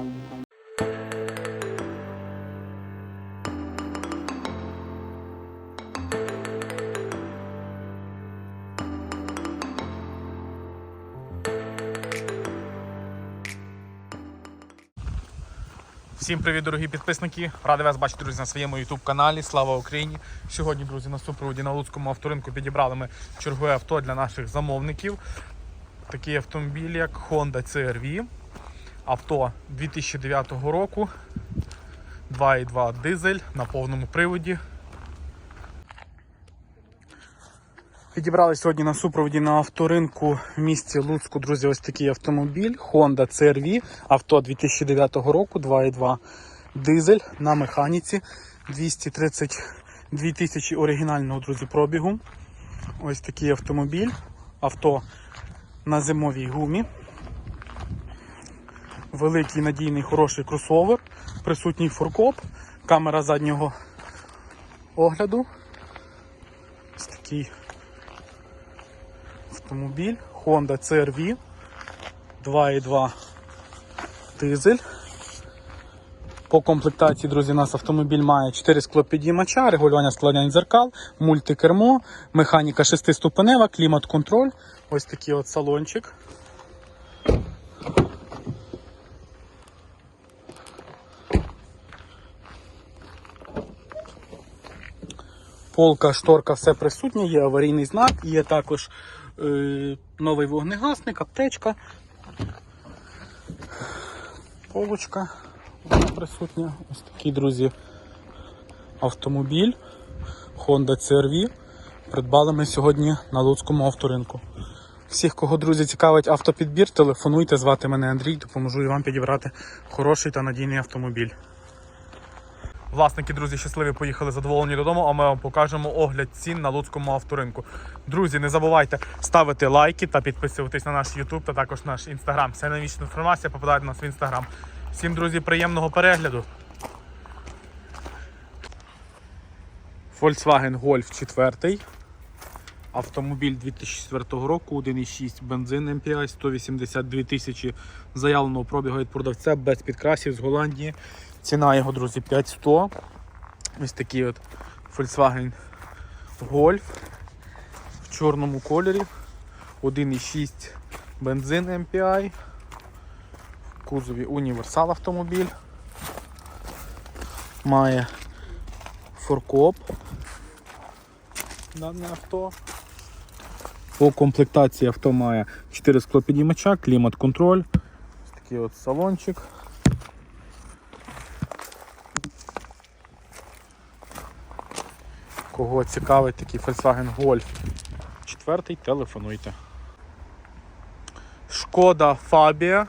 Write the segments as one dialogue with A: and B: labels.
A: Всім привіт, дорогі підписники! Радий вас бачити, друзі, на своєму YouTube каналі. Слава Україні! Сьогодні, друзі, на супроводі на Луцькому авторинку підібрали ми чергове авто для наших замовників. Такі автомобілі, як Honda CR-V. Авто 2009 року. 2.2 дизель на повному приводі. Підібрали сьогодні на супроводі на авторинку в місті Луцьку, друзі, ось такий автомобіль Honda CR-V, авто 2009 року, 2.2 дизель на механіці, 232 тисячі оригінального, друзі, пробігу. Ось такий автомобіль, авто на зимовій гумі. Великий надійний хороший кросовер, присутній фуркоп, камера заднього огляду. Ось такий автомобіль Honda CR-V 2.2 дизель. По комплектації, друзі, у нас автомобіль має 4 склопідіймача, регулювання складання дзеркал, мультикермо, механіка 6-ступенева, клімат-контроль. Ось такий от салончик. Полка, шторка, все присутнє, є аварійний знак, є також е, новий вогнегасник, аптечка, полочка вона присутня. Ось такий, друзі, автомобіль Honda CR-V. Придбали ми сьогодні на Луцькому авторинку. Всіх, кого, друзі, цікавить автопідбір, телефонуйте, звати мене Андрій, допоможу і вам підібрати хороший та надійний автомобіль. Власники, друзі, щасливі поїхали задоволені додому, а ми вам покажемо огляд цін на Луцькому авторинку. Друзі, не забувайте ставити лайки та підписуватись на наш YouTube та також наш інстаграм. Вся новічна інформація попадає до нас в інстаграм. Всім, друзі, приємного перегляду. Volkswagen Golf 4. Автомобіль 2004 року, 1,6 бензин MPI, 182 тисячі заявленого пробігу від продавця без підкрасів з Голландії. Ціна його, друзі, 5100. Ось такий от Volkswagen Golf в чорному кольорі. 1,6 бензин MPI. В кузові універсал автомобіль. Має форкоп дане авто. По комплектації авто має 4 склопідіймача, клімат-контроль. Ось такий от салончик. Кого цікавить такий Volkswagen Golf 4, телефонуйте. Шкода Фабія.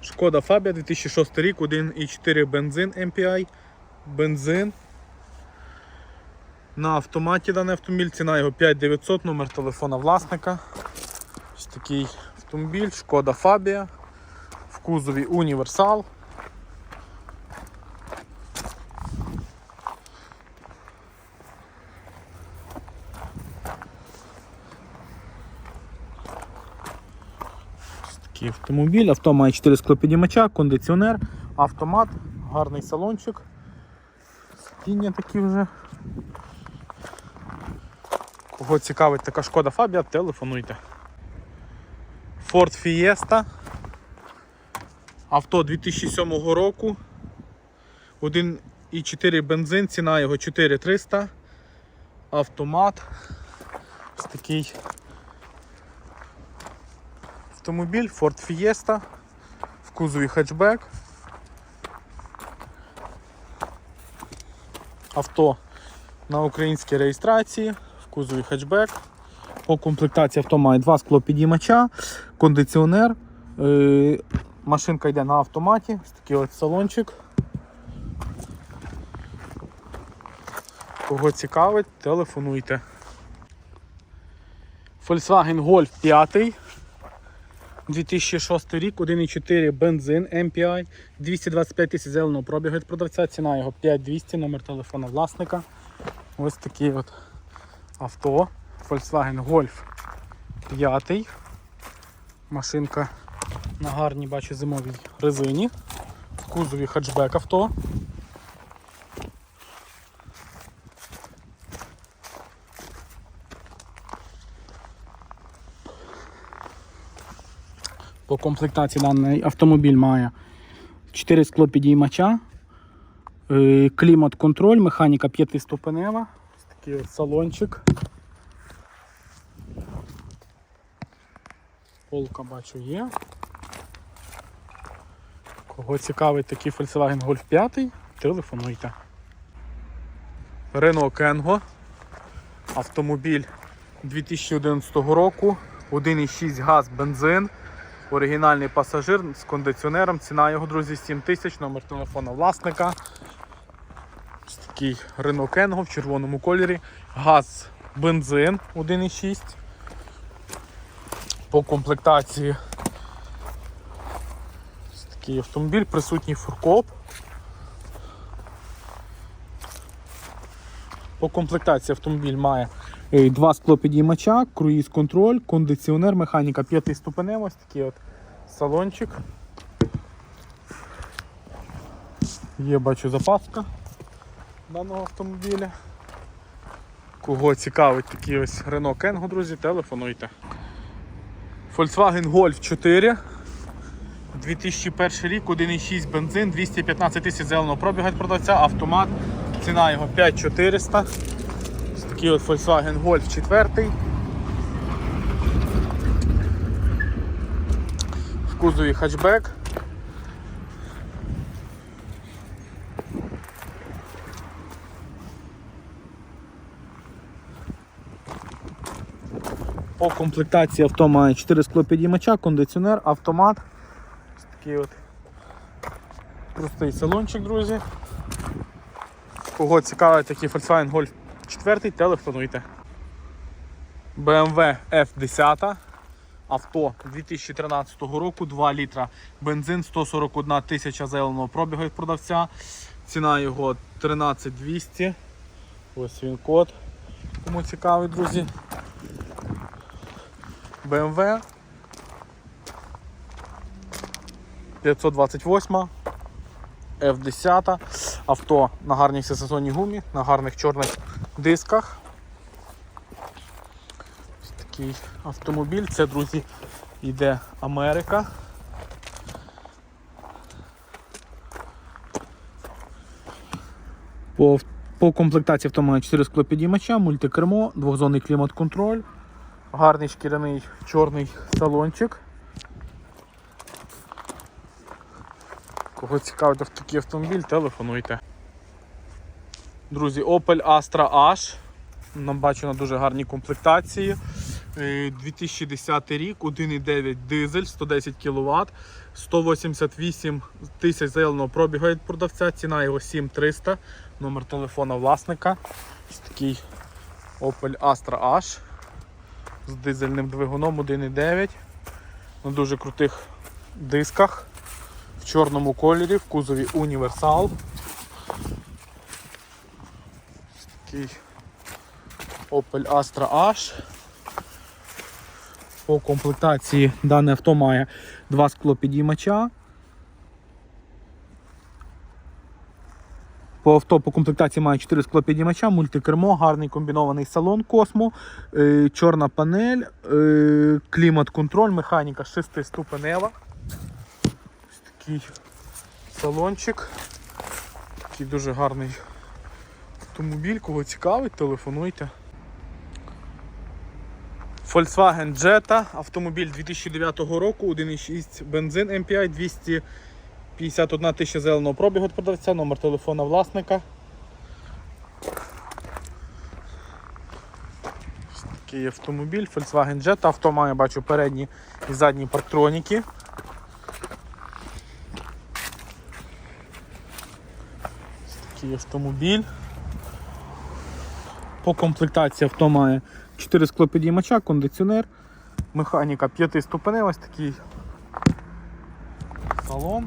A: Шкода Фабія 2006 рік, 1,4 бензин MPI. Бензин. На автоматі даний автомобіль, ціна його 5900, номер телефона власника. Ось такий автомобіль, шкода Фабія. В кузові універсал. Такий автомобіль, авто має 4 склопідіймача, кондиціонер, автомат, гарний салончик. Сидіння такі вже. Кого цікавить така шкода Фабія, телефонуйте. Ford Fiesta. Авто 2007 року. 1,4 бензин, ціна його 4300. Автомат. Ось такий автомобіль Ford Fiesta. В кузові хетчбек. Авто на українській реєстрації, в кузові хетчбек. По комплектації авто має два склопідіймача, кондиціонер. Е, машинка йде на автоматі, ось такий от салончик. Кого цікавить, телефонуйте. Volkswagen Golf 5. 2006 рік, 1,4 бензин MPI, 225 тисяч зеленого пробігу від продавця, ціна його 5200, номер телефона власника. Ось такий от авто. Volkswagen Golf 5. Машинка На гарній бачу зимовій резині. В кузові хетчбек авто. Комплектації даний автомобіль має 4 склопідіймача, е, клімат-контроль, механіка п'ятиступенева, Ось такий от салончик. Полка бачу є. Кого цікавить такий Volkswagen Golf 5, телефонуйте. Renault Kengo. Автомобіль 2011 року, 1,6 газ, бензин, оригінальний пасажир з кондиціонером. Ціна його, друзі, 7 тисяч, номер телефона власника. Ось такий Renault Kengo в червоному кольорі. Газ, бензин 1,6. По комплектації ось такий автомобіль, присутній фуркоп. По комплектації автомобіль має два склопідіймача, круїз контроль, кондиціонер, механіка п'ятиступенева, ось такий от салончик. Є, бачу, запаска даного автомобіля. Кого цікавить такий ось Renault Kengo, друзі, телефонуйте. Volkswagen Golf 4. 2001 рік, 1,6 бензин, 215 тисяч зеленого пробігу від продавця, автомат, ціна його 5400. Такий от Volkswagen Golf 4. В кузові хатчбек. По комплектації авто має 4 склопідіймача, кондиціонер, автомат. Ось такий от простий салончик, друзі. Кого цікавить такий Volkswagen Golf 4, телефонуйте. BMW F10. Авто 2013 року, 2 літра бензин, 141 тисяча зеленого пробігу від продавця. Ціна його 13200. Ось він код. Кому цікавий, друзі. BMW 528 F10 авто на гарній всесезонній гумі, на гарних чорних дисках. Ось такий автомобіль. Це, друзі, йде Америка. По, по комплектації авто має 4 склопідіймача, мультикермо, двохзонний клімат-контроль. Гарний шкіряний чорний салончик. Кого цікавить такий автомобіль, телефонуйте. Друзі, Opel Astra H. Нам бачу на дуже гарній комплектації. Е, 2010 рік, 1,9 дизель, 110 кВт, 188 тисяч зеленого пробігу від продавця, ціна його 7300, номер телефона власника. Ось такий Opel Astra H з дизельним двигуном 1,9 на дуже крутих дисках в чорному кольорі, в кузові універсал. Ось Такий Opel Astra H. По комплектації дане авто має два склопідіймача. По авто по комплектації має 4 склопідіймача, мультикермо, гарний комбінований салон Космо, е, чорна панель, е, клімат-контроль, механіка 6-ступенева. Ось такий салончик. Такий дуже гарний автомобіль. Кого цікавить, телефонуйте. Volkswagen Jetta, автомобіль 2009 року, 1,6 бензин MPI, 251 тисяча зеленого пробігу від продавця, номер телефона власника. Такий автомобіль, Volkswagen Jetta, авто має, бачу, передні і задні парктроніки. Такий автомобіль. По комплектації авто має 4 склопідіймача, кондиціонер, механіка 5 ступеней, ось такий салон.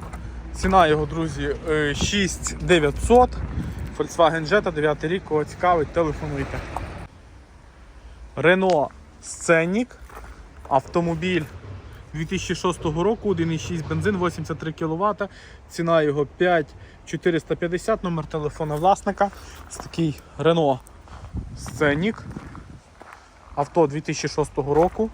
A: Ціна його, друзі, е, 6900. Volkswagen Jetta, 9 рік, кого цікавить, телефонуйте. Renault Scenic. Автомобіль 2006 року, 1,6 бензин, 83 кВт. Ціна його 5450, номер телефона власника. Ось такий Renault Scenic. Авто 2006 року.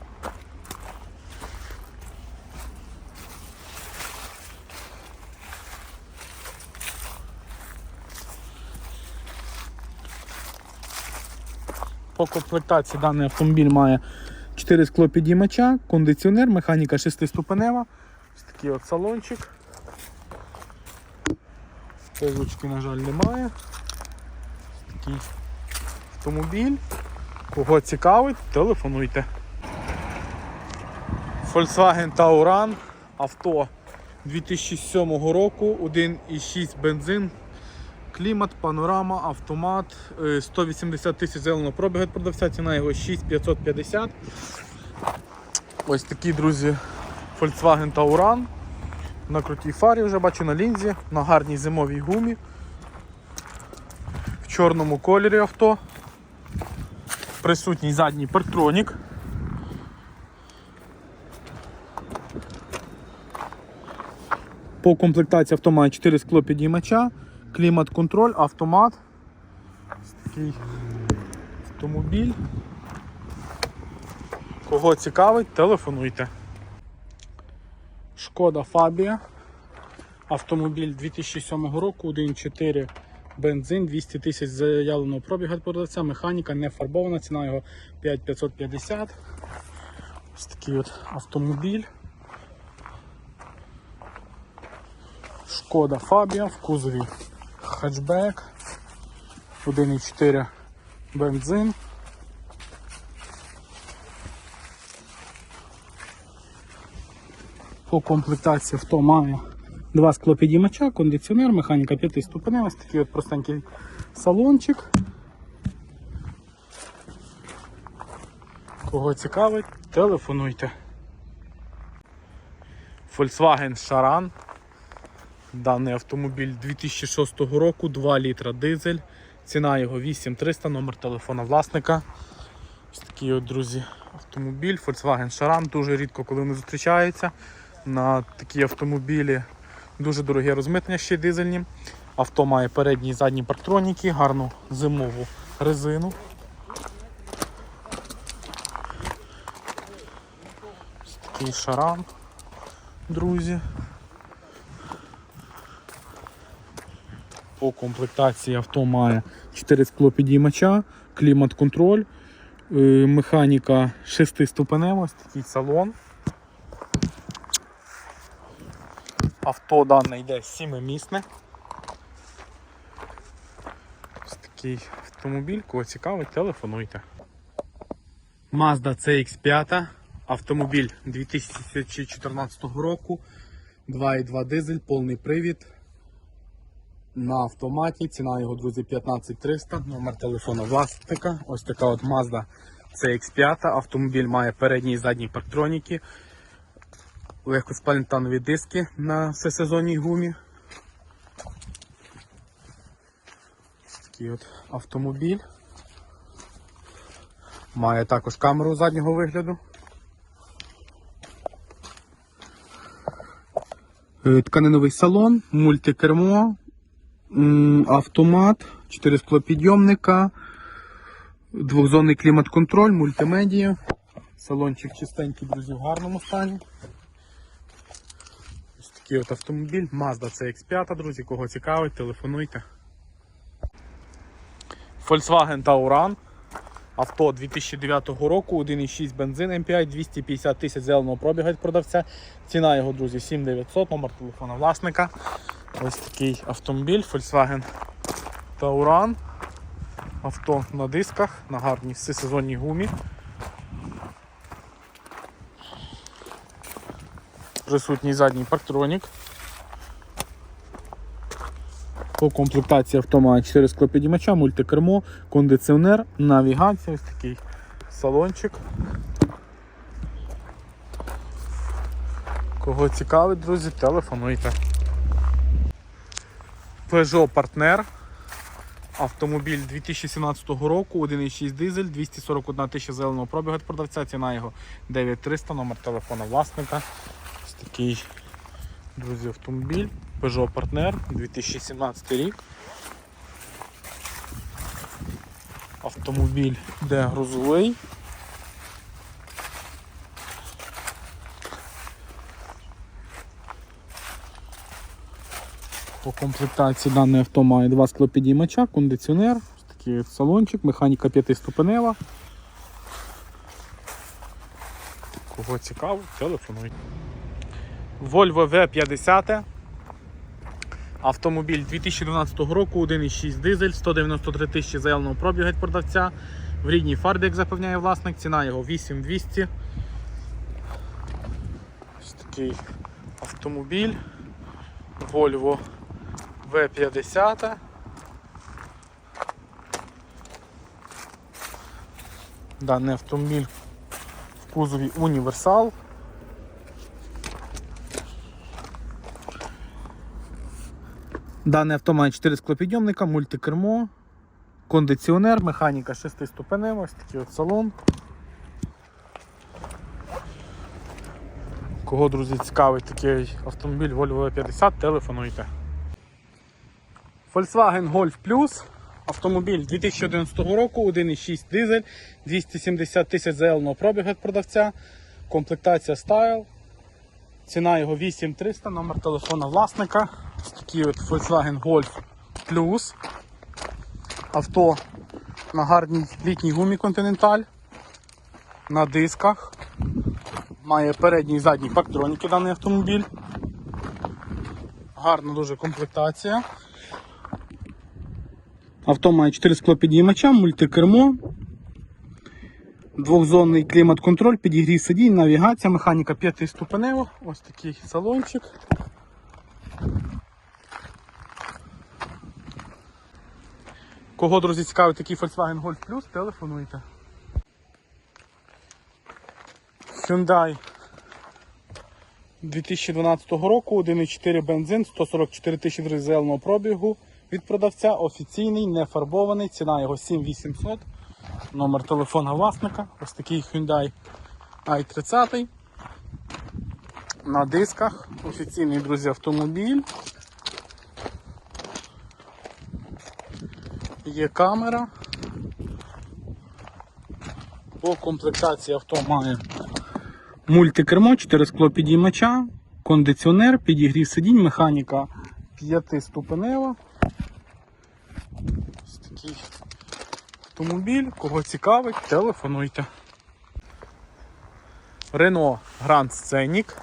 A: По комплектації даний автомобіль має 4 склопідіймача, кондиціонер, механіка 6-ступенева. Ось такий от салончик. Полочки, на жаль, немає. Ось такий автомобіль. Кого цікавить, телефонуйте. Volkswagen Tauran, авто 2007 року, 1,6 бензин, клімат, панорама, автомат, е, 180 тисяч зеленого пробігу від продавця, ціна його 6550. Ось такі, друзі, Volkswagen Tauran. На крутій фарі вже бачу на лінзі, на гарній зимовій гумі. В чорному кольорі авто. Присутній задній парктронік. По комплектації авто має 4 скло підіймача, клімат-контроль, автомат. Такий автомобіль. Кого цікавить, телефонуйте. Шкода Фабія. Автомобіль 2007 року, 1.4 бензин, 200 тисяч заявленого пробігу продавця, механіка не фарбована, ціна його 5550. Ось такий от автомобіль. Шкода Фабія в кузові хетчбек, 1.4 бензин. По комплектації авто має два склопідіймача, кондиціонер, механіка 5 ступеней, ось такий от простенький салончик. Кого цікавить, телефонуйте. Volkswagen Charan. Даний автомобіль 2006 року, 2 літра дизель. Ціна його 8300, номер телефона власника. Ось такий от, друзі, автомобіль. Volkswagen Charan. Дуже рідко, коли вони зустрічаються. На такі автомобілі дуже дороге розмитнення ще дизельні. Авто має передні і задні парктроніки, гарну зимову резину. Ось такий шаран, друзі. По комплектації авто має 4 склопідіймача, клімат-контроль, е, механіка 6-ступенева, ось такий салон. Авто дане йде 7-місне. Ось такий автомобіль, кого цікавить, телефонуйте. Mazda CX5, автомобіль 2014 року, 2,2 дизель, повний привід. На автоматі, ціна його, друзі, 15300, номер телефону власника. Ось така от Mazda CX5. Автомобіль має передні і задні парктроніки, легкоспалентанові диски на всесезонній гумі. Такий от автомобіль. Має також камеру заднього вигляду. Е, Тканиновий салон, мультикермо, автомат, 4 склопідйомника, двохзонний клімат-контроль, мультимедія. Салончик чистенький, друзі, в гарному стані. Такий от автомобіль, Mazda CX5, друзі, кого цікавить, телефонуйте. Volkswagen Tauran. Авто 2009 року, 1,6 бензин MPI, 250 тисяч зеленого пробігу від продавця. Ціна його, друзі, 7900, номер телефона власника. Ось такий автомобіль Volkswagen Tauran. Авто на дисках, на гарній всесезонній гумі. Присутній задній парктронік. По комплектації авто має 4 склопідіймача, мультикермо, кондиціонер, навігація, ось такий салончик. Кого цікавить, друзі, телефонуйте. Peugeot Partner. Автомобіль 2017 року, 1,6 дизель, 241 тисяча зеленого пробігу від продавця, ціна його 9300, номер телефона власника. Такий, друзі, автомобіль. Peugeot Partner 2017 рік. Автомобіль де грузовий. По комплектації даний авто має два склопідіймача, кондиціонер, такий салончик, механіка п'ятиступенева. Кого цікаво, телефонуй. Volvo V50. Автомобіль 2012 року, 1,6 дизель, 193 тисячі заявленого пробігу від продавця. В рідній фарбі, як запевняє власник, ціна його 8200. Ось такий автомобіль. Volvo V50. Даний автомобіль в кузові універсал. Даний авто має 4 склопідйомника, мультикермо, кондиціонер, механіка 6 ступенева, ось такий от салон. Кого, друзі, цікавить такий автомобіль Volvo V50, телефонуйте. Volkswagen Golf Plus. Автомобіль 2011 року, 1,6 дизель, 270 тисяч заявленого пробігу від продавця, комплектація Style. Ціна його 8300, номер телефона власника. Такий от Volkswagen Golf Plus. Авто на гарній літній гумі Continental. На дисках. Має передній і задній пактроніки даний автомобіль. Гарна дуже комплектація. Авто має 4 склопідіймача, мультикермо, двохзонний клімат-контроль, підігрів сидінь, навігація, механіка 5 ступенева. Ось такий салончик. Кого, друзі, цікавить такий Volkswagen Golf Plus, телефонуйте. Hyundai 2012 року, 1,4 бензин, 144 тисячі зеленого пробігу від продавця, офіційний, не фарбований, ціна його 7800. Номер телефона власника. Ось такий Hyundai i30. На дисках. Офіційний, друзі, автомобіль. Є камера. По комплектації авто має мультикермо, 4 скло підіймача, кондиціонер, підігрів сидінь, механіка 5-ступенева. Ось такий автомобіль. Кого цікавить, телефонуйте. Renault Grand Scenic.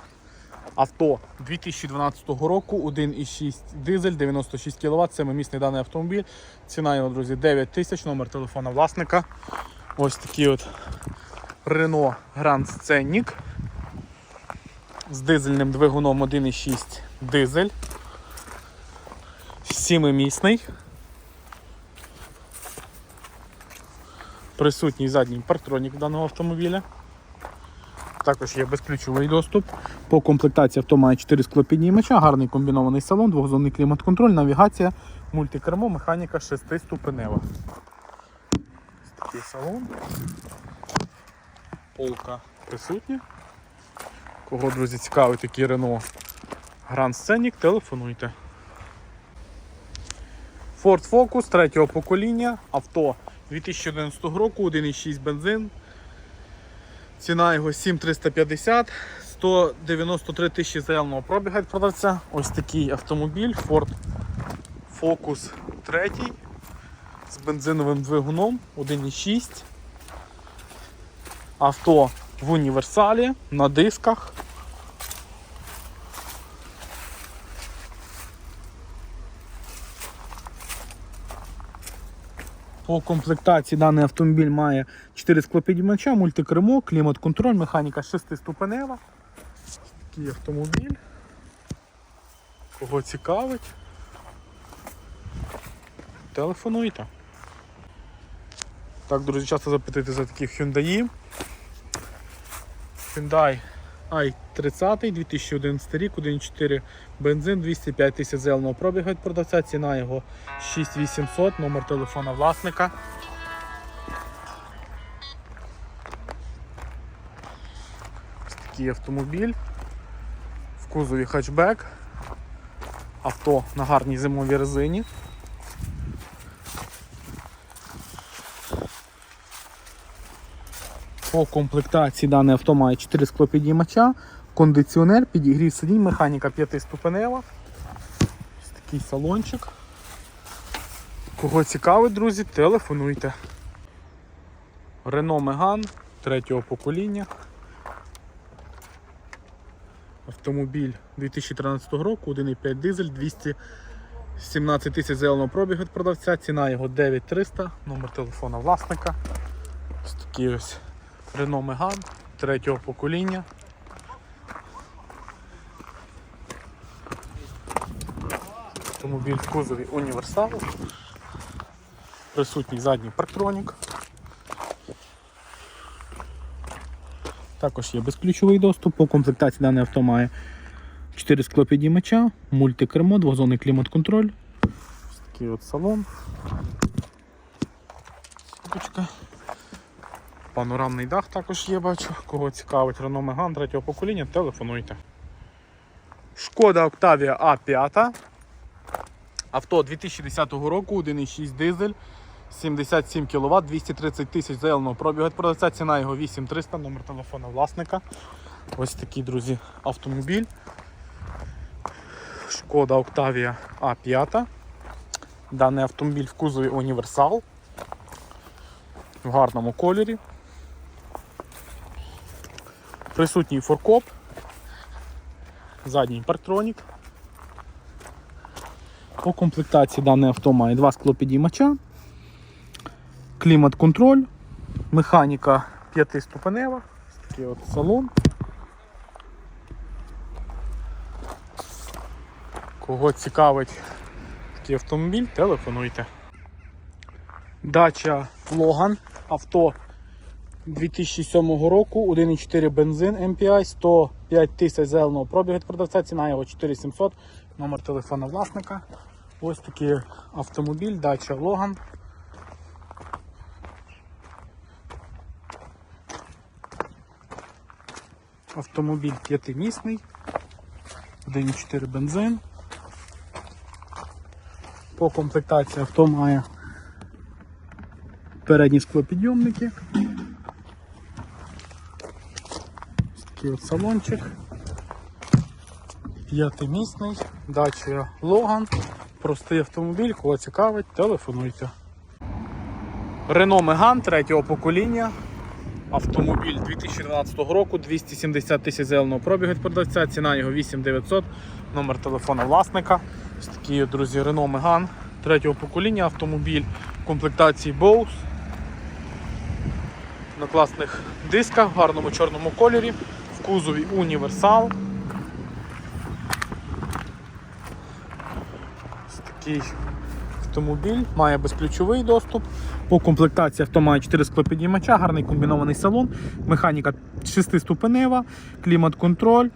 A: Авто 2012 року, 1,6 дизель, 96 кВт, семимісний даний автомобіль. Ціна його, друзі, 9 тисяч, номер телефона власника. Ось такий от Renault Grand Scenic з дизельним двигуном 1,6 дизель. Сімимісний. Присутній задній партронік даного автомобіля. Також є безключовий доступ. По комплектації авто має 4 склопіднімача, гарний комбінований салон, двохзонний клімат-контроль, навігація, мультикермо, механіка 6 ступенева. Ось такий салон. Полка присутня. Кого, друзі, цікавить такий Renault Grand Scenic, телефонуйте. Ford Focus третього покоління, авто 2011 року, 1,6 бензин. Ціна його 7350, 193 тисячі заявленого пробіга від продавця. Ось такий автомобіль Ford Focus 3 з бензиновим двигуном 1,6. Авто в універсалі на дисках. По комплектації даний автомобіль має 4 склопідіймача, мультикермо, клімат-контроль, механіка 6-ступенева. Такий автомобіль. Кого цікавить? Телефонуйте. Так, друзі, часто запитуєте за такі Hyundai. Hyundai i30, 2011 рік, 1.4 бензин, 205 тисяч зеленого пробігу від продавця, ціна його 6800, номер телефона власника. Ось такий автомобіль. В кузові хетчбек. Авто на гарній зимовій резині. По комплектації дане авто має 4 склопідіймача, кондиціонер, підігрів сидінь, механіка 5-ступенева. Ось такий салончик. Кого цікавить, друзі, телефонуйте. Renault Megane третього покоління. Автомобіль 2013 року, 1,5 дизель, 217 тисяч зеленого пробігу від продавця, ціна його 9300, номер телефона власника. Ось такий ось Renault Megane третього покоління. Автомобіль в кузові універсал. Присутній задній парктронік. Також є безключовий доступ. По комплектації дане авто має 4 склопідіймача, мультикермо, двозонний клімат-контроль. Ось такий от салон. Сіточка. Панорамний дах також є, бачу. Кого цікавить Renault Megane третього покоління, телефонуйте. Шкода Octavia A5. Авто 2010 року, 1,6 дизель, 77 кВт, 230 тисяч заявленого пробігу від продавця, ціна його 8300, номер телефона власника. Ось такий, друзі, автомобіль. Шкода Octavia A5. Даний автомобіль в кузові універсал. В гарному кольорі. Присутній форкоп, задній парктронік. По комплектації дане авто має два склопідіймача, клімат-контроль, механіка 5-ступенева, такий от салон. Кого цікавить такий автомобіль, телефонуйте. Дача Логан, авто 2007 року, 1,4 бензин MPI, 105 тисяч зеленого пробігу від продавця, ціна його 4700, номер телефона власника. Ось такий автомобіль, дача Логан. Автомобіль п'ятимісний, 1,4 бензин. По комплектації авто має передні склопідйомники. Ось такий от салончик. П'ятимісний, дача Логан. Простий автомобіль, кого цікавить, телефонуйте. Renault Megane третього покоління. Автомобіль 2012 року, 270 тисяч зеленого пробігу від продавця, ціна його 8900, номер телефона власника. Ось от, друзі, Renault Megane третього покоління, автомобіль в комплектації Bose. На класних дисках, в гарному чорному кольорі, кузові універсал. Ось такий автомобіль, має безключовий доступ. По комплектації авто має 4 склопідіймача, гарний комбінований салон, механіка 6-ступенева, клімат-контроль,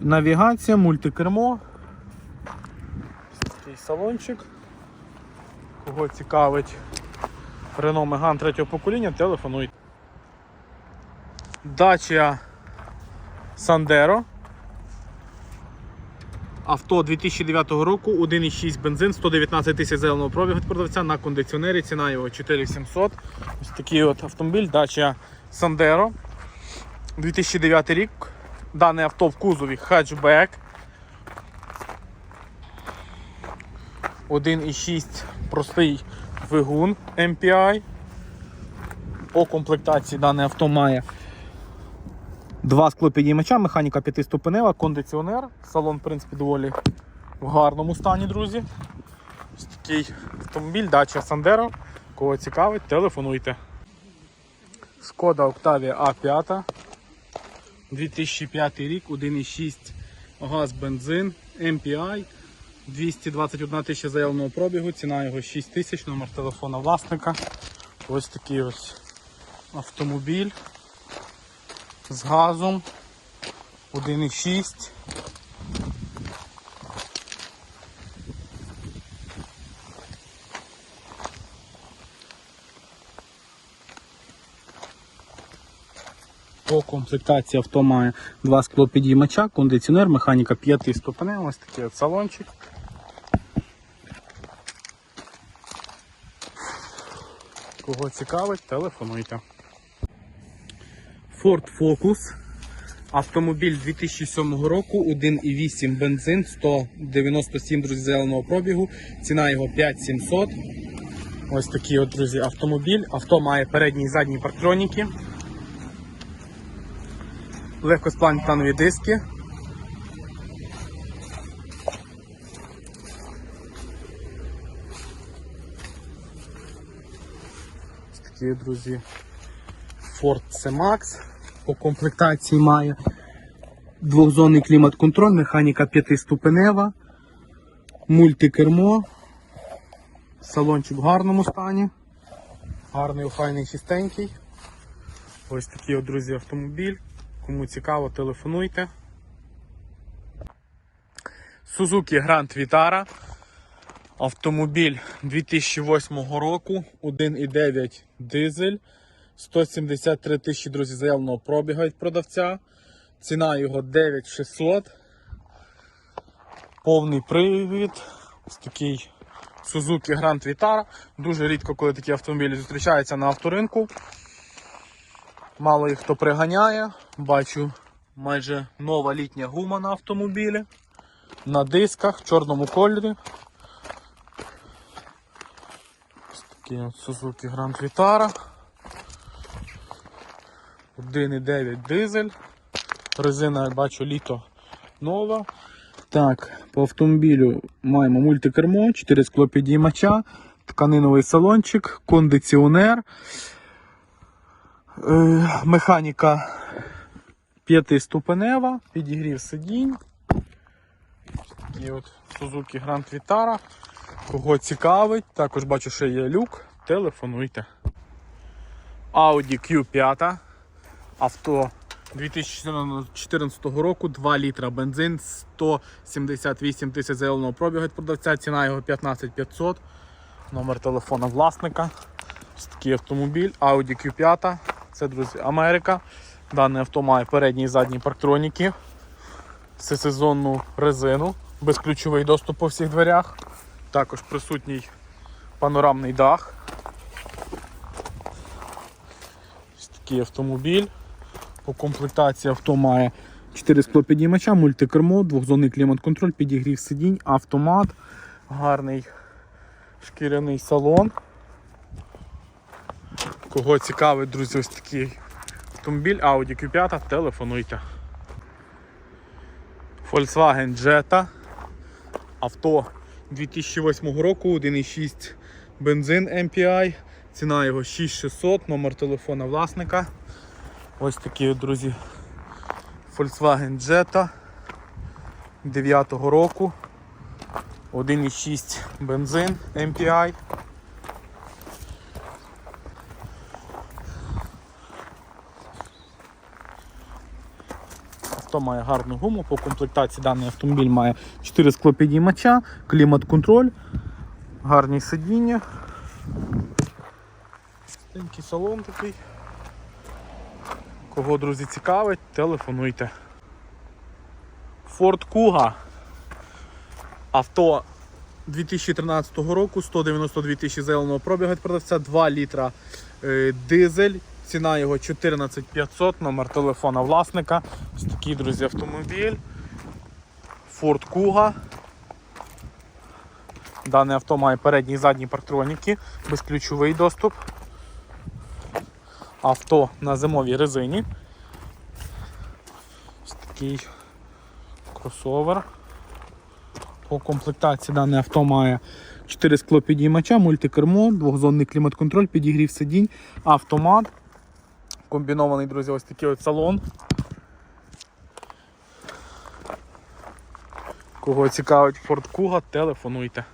A: навігація, мультикермо. Ось такий салончик. Кого цікавить Renault Megane третього покоління, телефонуйте. Dacia Sandero. Авто 2009 року, 1,6 бензин, 119 тисяч зеленого пробігу від продавця на кондиціонері, ціна його 4700. Ось такий от автомобіль Dacia Sandero. 2009 рік. Дане авто в кузові хетчбек. 1,6 простий двигун MPI. По комплектації дане авто має Два склопідіймача, механіка 5-ступенева, кондиціонер. Салон, в принципі, доволі в гарному стані, друзі. Ось такий автомобіль, дача Sandero. Кого цікавить, телефонуйте. Шкода Octavia A5. 2005 рік, 1,6 газ, бензин, MPI. 221 тисяча заявленого пробігу, ціна його 6 тисяч, номер телефона власника. Ось такий ось автомобіль з газом, 1,6. По комплектації авто має два склопідіймача, кондиціонер, механіка 5 ступеней, ось такий салончик. Кого цікавить, телефонуйте. Ford Focus. Автомобіль 2007 року, 1,8 бензин, 197 друзі, зеленого пробігу. Ціна його 5700. Ось такий от, друзі, автомобіль. Авто має передні і задні парктроніки. Легкосплавні планові диски. Ось такі, друзі, Ford C-Max. По комплектації має двохзонний клімат-контроль, механіка п'ятиступенева, мультикермо, салончик в гарному стані, гарний, охайний, чистенький. Ось такий, друзі, автомобіль. Кому цікаво, телефонуйте. Suzuki Grand Vitara. Автомобіль 2008 року, 1,9 дизель, 173 тисячі, друзі, заявленого пробігу від продавця. Ціна його 9600. Повний привід. Ось такий Suzuki Grand Vitara. Дуже рідко, коли такі автомобілі зустрічаються на авторинку. Мало їх хто приганяє. Бачу майже нова літня гума на автомобілі. На дисках в чорному кольорі. Ось такий от Suzuki Grand Vitara. 1,9 дизель. Резина, я бачу, літо нова. Так, по автомобілю маємо мультикермо, 4 склопідіймача, тканиновий салончик, кондиціонер. Е, Механіка п'ятиступенева, підігрів сидінь. І от Suzuki Grand Vitara. Кого цікавить, також бачу, що є люк, телефонуйте. Audi Q5. Авто 2014 року, 2 літра бензин, 178 тисяч заявленого пробігу від продавця, ціна його 15500. Номер телефона власника. Ось такий автомобіль Audi Q5. Це, друзі, Америка. Дане авто має передні і задні парктроніки, всесезонну резину, безключовий доступ по всіх дверях. Також присутній панорамний дах. Ось такий автомобіль. По комплектації авто має 4 склопідіймача, мультикермо, двохзонний клімат-контроль, підігрів сидінь, автомат, гарний шкіряний салон. Кого цікавить, друзі, ось такий автомобіль Audi Q5, телефонуйте. Volkswagen Jetta. Авто 2008 року, 1,6 бензин MPI. Ціна його 6600, номер телефона власника. Ось такі, друзі, Volkswagen Jetta 9 року. 1,6 бензин MPI. Авто має гарну гуму. По комплектації даний автомобіль має 4 склопідіймача, клімат-контроль, гарні сидіння. Стенький салон такий. Кого, друзі, цікавить, телефонуйте. Ford Kuga. Авто 2013 року, 192 тисячі зеленого пробігу від продавця, 2 літра е, дизель. Ціна його 14500, номер телефона власника. Ось такий, друзі, автомобіль. Ford Kuga. Дане авто має передні і задні парктроніки, безключовий доступ. Авто на зимовій резині. Ось такий кросовер. По комплектації дане авто має 4 склопідіймача, мультикермо, двохзонний клімат-контроль, підігрів сидінь, автомат. Комбінований, друзі, ось такий от салон. Кого цікавить Ford Kuga, телефонуйте.